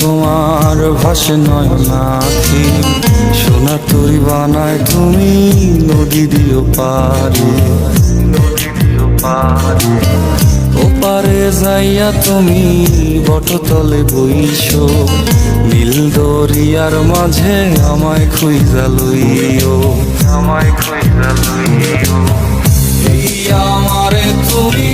তোমার ভাসে নয় নাকি সোনা তরি বানায় তুমি নদী দিও পারে নদী দিও পারে ওপারে যাইয়া তুমি বটতলে বইছো নীল দরিয়ার মাঝে আমায় খুঁজা লইও, আমায় খুঁজা লইও। এই আমারে তুমি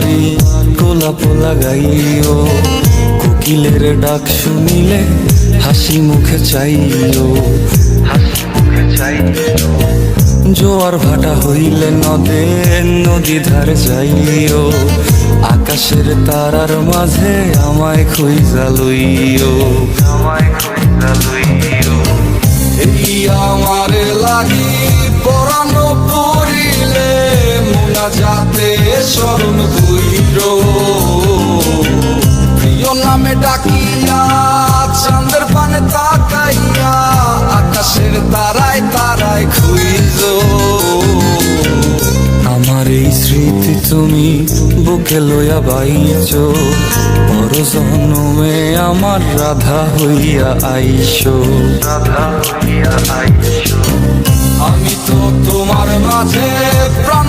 বাড়ি, গোলাপ লাগাইও। কোকিলের ডাক শুনিলে হাসি মুখে চাইও। হাসি মুখে জোয়ার ভাটা হইলে নদে, নদী ধারে যাইও। আকাশের তারার মাঝে আমায় খুঁজা লইও। আমায় খুঁজা লইও। যাতে স্মরণ হইল প্রিয় নামে ডাকিয়া চাঁদের পানে তাকাইয়া আকাশের তারায় তারায় খুইজ আমার এই স্মৃতি তুমি বুকে লইয়া বাইছ বড় জন্মে আমার রাধা হইয়া আইসো। রাধা হইয়া আইসো। আমি তো তোমার মাঝে প্রাণ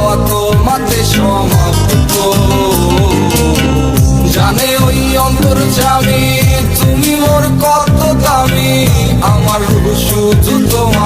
তুমি মোর কত দামি আমার শুধু তোমার